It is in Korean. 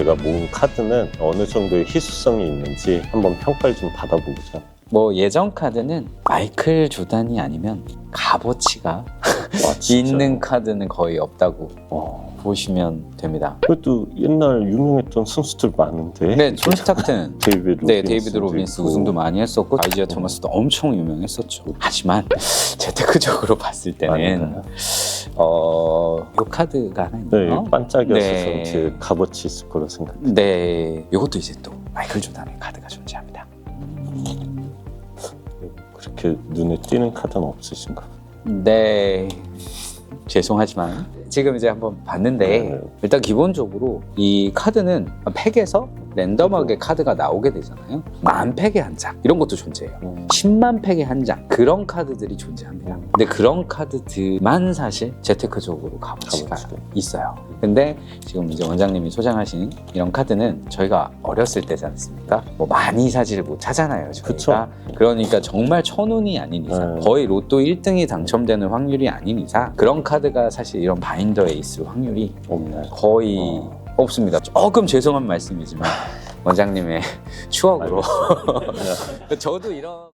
제가 모은 카드는 어느 정도의 희소성이 있는지 한번 평가를 좀 받아보고자. 뭐 예전 카드는 마이클 조단이 아니면 값어치가 와, 진짜. 있는 카드는 거의 없다고 어. 보시면 됩니다. 그래도 옛날 유명했던 선수들 많은데. 네, 존 스타튼. 데이비드. 네, 데이비드 로빈스. 우승도 많이 했었고 아이지아 토마스도 엄청 유명했었죠. 하지만 재테크적으로 봤을 때는 어, 이 카드가 하나 네, 있나요? 반짝여서 네. 제 값어치 있을 거라 생각. 네, 이것도 이제 또 마이클 조단의 카드가 존재합니다. 그렇게 눈에 띄는 카드는 없으신가? 네, 죄송하지만 지금 이제 한번 봤는데 네. 일단 기본적으로 이 카드는 팩에서 랜덤하게 카드가 나오게 되잖아요. 만 팩에 한 장 이런 것도 존재해요. 음. 10만 팩에 한 장 그런 카드들이 존재합니다. 근데 그런 카드들만 사실 재테크적으로 값어치가 있어요. 근데 지금 이제 원장님이 소장하신 이런 카드는 저희가 어렸을 때지 않습니까? 뭐 많이 사지를 못하잖아요. 저희가. 그쵸. 그러니까 정말 천운이 아닌 이상 네. 거의 로또 1등이 당첨되는 확률이 아닌 이상 그런 카드가 사실 이런 바인더에 있을 확률이 없나요? 거의 어. 없습니다. 조금 죄송한 말씀이지만 원장님의 추억으로 알겠습니다. 저도 이런